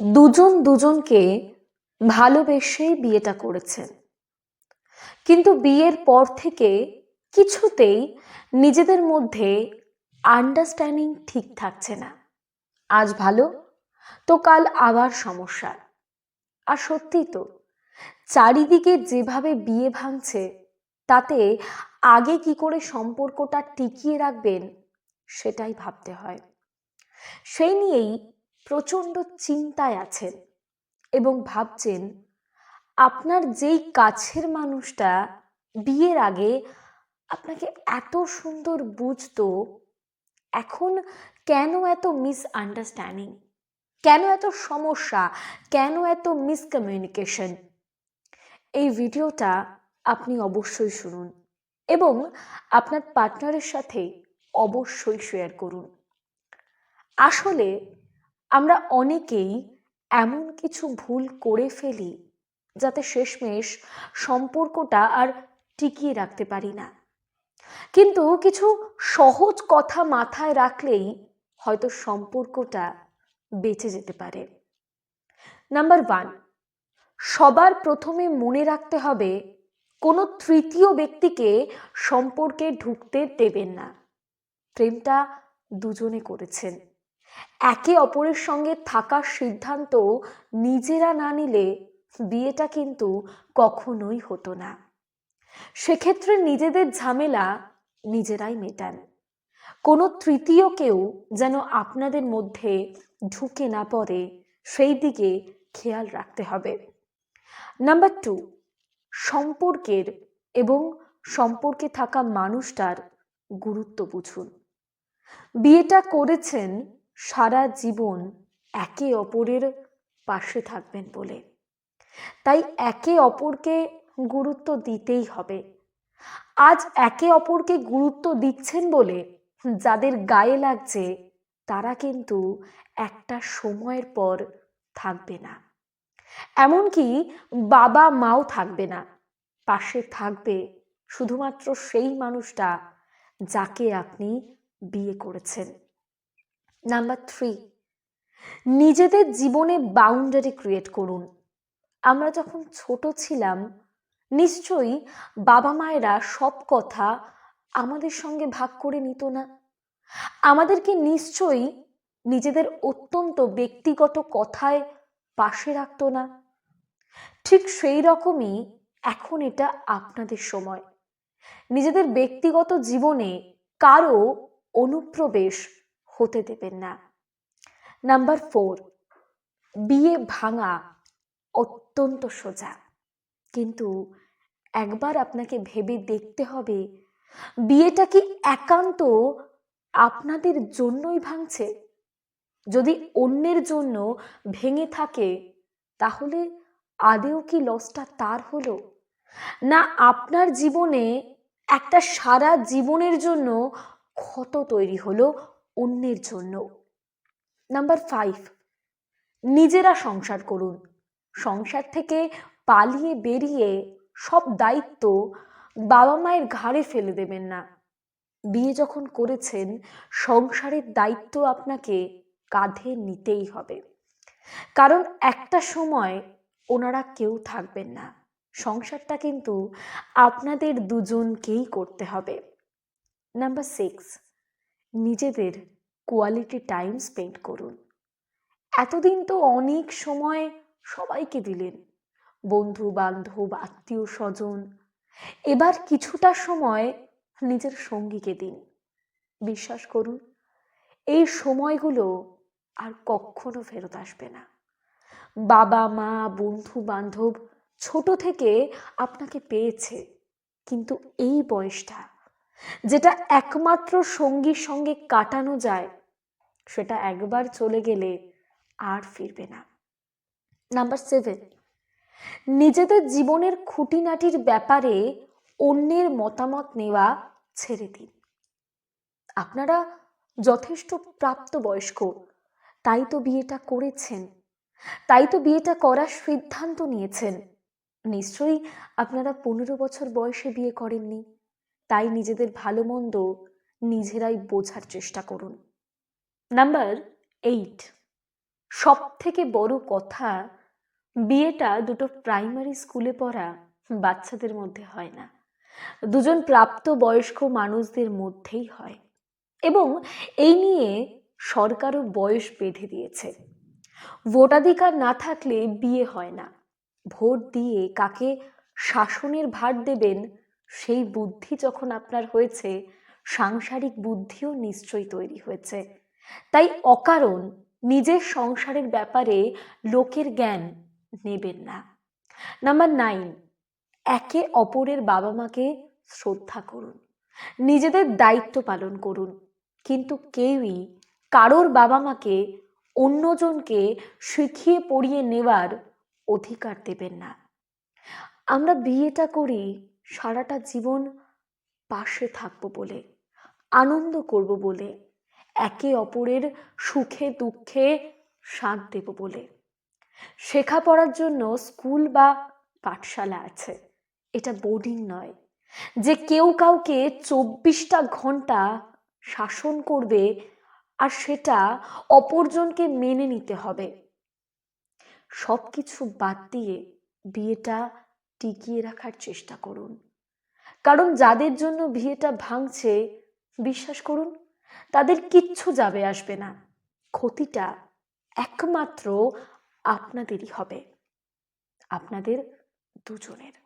দুজন দুজনকে ভালোবেসেই বিয়েটা করেছেন কিন্তু বিয়ের পর থেকে কিছুতেই নিজেদের মধ্যে আন্ডারস্ট্যান্ডিং ঠিক থাকছে না। আজ ভালো, তো কাল আবার সমস্যা। আর সত্যি তো, চারিদিকে যেভাবে বিয়ে ভাঙছে, তাতে আগে কি করে সম্পর্কটা টিকিয়ে রাখবেন, সেটাই ভাবতে হয়। সেই নিয়েই প্রচণ্ড চিন্তায় আছেন এবং ভাবছেন, আপনার যেই কাছের মানুষটা বিয়ের আগে আপনাকে এত সুন্দর বুঝতো, এখন কেন এত মিসআন্ডারস্ট্যান্ডিং কেন এত সমস্যা? কেন এত মিসকমিউনিকেশন এই ভিডিওটা আপনি অবশ্যই শুনুন এবং আপনার পার্টনারের সাথে অবশ্যই শেয়ার করুন। আসলে আমরা অনেকেই এমন কিছু ভুল করে ফেলি যাতে শেষমেশ সম্পর্কটা আর টিকিয়ে রাখতে পারি না। কিন্তু কিছু সহজ কথা মাথায় রাখলেই হয়তো সম্পর্কটা বেঁচে যেতে পারে। নাম্বার ওয়ান, সবার প্রথমে মনে রাখতে হবে কোনো তৃতীয় ব্যক্তিকে সম্পর্কে ঢুকতে দেবেন না। প্রেমটা দুজনে করেছেন। একে অপরের সঙ্গে থাকার সিদ্ধান্ত নিজেরা না নিলে বিয়েটা কিন্তু কখনোই হতো না। সেক্ষেত্রে নিজেদের ঝামেলা নিজেরাই মেটান। কোনো তৃতীয় কেউ যেন আপনাদের মধ্যে ঢুকে না পড়ে, সেই দিকে খেয়াল রাখতে হবে। নাম্বার টু, সম্পর্কের এবং সম্পর্কে থাকা মানুষটার গুরুত্ব বুঝুন। বিয়েটা করেছেন সারা জীবন একে অপরের পাশে থাকবেন বলে। তাই একে অপরকে গুরুত্ব দিতেই হবে। আজ একে অপরকে গুরুত্ব দিচ্ছেন বলে যাদের গায়ে লাগছে, তারা কিন্তু একটা সময়ের পর থাকবে না। এমনকি বাবা মাও থাকবে না। পাশে থাকবে শুধুমাত্র সেই মানুষটা যাকে আপনি বিয়ে করেছেন। নাম্বার থ্রি নিজেদের জীবনে বাউন্ডারি ক্রিয়েট করুন। আমরা যখন ছোট ছিলাম, নিশ্চয়ই বাবা মায়েরা সব কথা আমাদের সঙ্গে ভাগ করে নিত না। আমাদেরকে নিশ্চয়ই নিজেদের অত্যন্ত ব্যক্তিগত কথায় পাশে রাখতো না। ঠিক সেই রকমই এখন এটা আপনাদের সময়। নিজেদের ব্যক্তিগত জীবনে কারও অনুপ্রবেশ হতে দেবেন না। নাম্বার ফোর বিয়ে ভাঙা অত্যন্ত সোজা। কিন্তু একবার আপনাকে ভেবে দেখতে হবে, বিয়েটা কি একান্ত আপনাদের জন্যই ভাঙছে? যদি অন্যের জন্য ভেঙে থাকে, তাহলে আদেও কি লসটা তার হলো? না আপনার জীবনে একটা সারা জীবনের জন্য ক্ষত তৈরি হলো অন্যের জন্য। নাম্বার ফাইভ নিজেরা সংসার করুন। সংসার থেকে পালিয়ে বেরিয়ে সব দায়িত্ব বাবা মায়ের ঘাড়ে ফেলে দেবেন না। বিয়ে যখন করেছেন, সংসারের দায়িত্ব আপনাকে কাঁধে নিতেই হবে। কারণ একটা সময় ওনারা কেউ থাকবেন না। সংসারটা কিন্তু আপনাদের দুজনকেই করতে হবে। নাম্বার সিক্স নিজেদের কোয়ালিটি টাইম স্পেন্ড করুন। এতদিন তো অনেক সময় সবাইকে দিলেন, বন্ধু বান্ধব, আত্মীয় স্বজন। এবার কিছুটা সময় নিজের সঙ্গীকে দিন। বিশ্বাস করুন, এই সময়গুলো আর কখনো ফেরত আসবে না। বাবা, মা, বন্ধু বান্ধব ছোট থেকে আপনাকে পেয়েছে, কিন্তু এই বয়সটা যেটা একমাত্র সঙ্গীর সঙ্গে কাটানো যায়, সেটা একবার চলে গেলে আর ফিরবে না। নাম্বার সেভেন, নিজেদের জীবনের খুঁটিনাটির ব্যাপারে অন্যের মতামত নেওয়া ছেড়ে দিন। আপনারা যথেষ্ট প্রাপ্তবয়স্ক, তাই তো বিয়েটা করেছেন, তাই তো বিয়েটা করার সিদ্ধান্ত নিয়েছেন। নিশ্চয়ই আপনারা পনেরো বছর বয়সে বিয়ে করেননি। তাই নিজেদের ভালো মন্দ নিজেরাই বোঝার চেষ্টা করুন। নাম্বার এইট সব থেকে বড় কথা, বিয়েটা দুটো প্রাইমারি স্কুলে পড়া বাচ্চাদের মধ্যে হয় না। দুজন প্রাপ্ত বয়স্ক মানুষদের মধ্যেই হয়। এবং এই নিয়ে সরকারও বয়স বেঁধে দিয়েছে। ভোটাধিকার না থাকলে বিয়ে হয় না। ভোট দিয়ে কাকে শাসনের ভার দেবেন সেই বুদ্ধি যখন আপনার হয়েছে, সাংসারিক বুদ্ধিও নিশ্চয়ই তৈরি হয়েছে। তাই অকারণ নিজের সংসারের ব্যাপারে লোকের জ্ঞান নেবেন না। নাম্বার নাইন, একে অপরের বাবা মাকে শ্রদ্ধা করুন। নিজেদের দায়িত্ব পালন করুন। কিন্তু কেউই কারোর বাবা মাকে অন্যজনকে শিখিয়ে পড়িয়ে নেওয়ার অধিকার দেবেন না। আমরা বিয়েটা করি সারাটা জীবন পাশে থাকব বলে, আনন্দ করব বলে, একে অপরের সুখে দুঃখে সাথ দেব বলে। শেখাপড়ার জন্য স্কুল বা পাঠশালা আছে, এটা বোর্ডিং নয়। যে কেউ কাউকে চব্বিশটা ঘণ্টা শাসন করবে আর সেটা অপরজনকে মেনে নিতে হবে। সব কিছু বাদ দিয়ে বিয়েটা টিকিয়ে রাখার চেষ্টা করুন। কারণ যাদের জন্য বিয়েটা ভাঙছে, বিশ্বাস করুন, তাদের কিচ্ছু যাবে আসবে না। ক্ষতিটা একমাত্র আপনাদেরই হবে। আপনাদের দুজনের।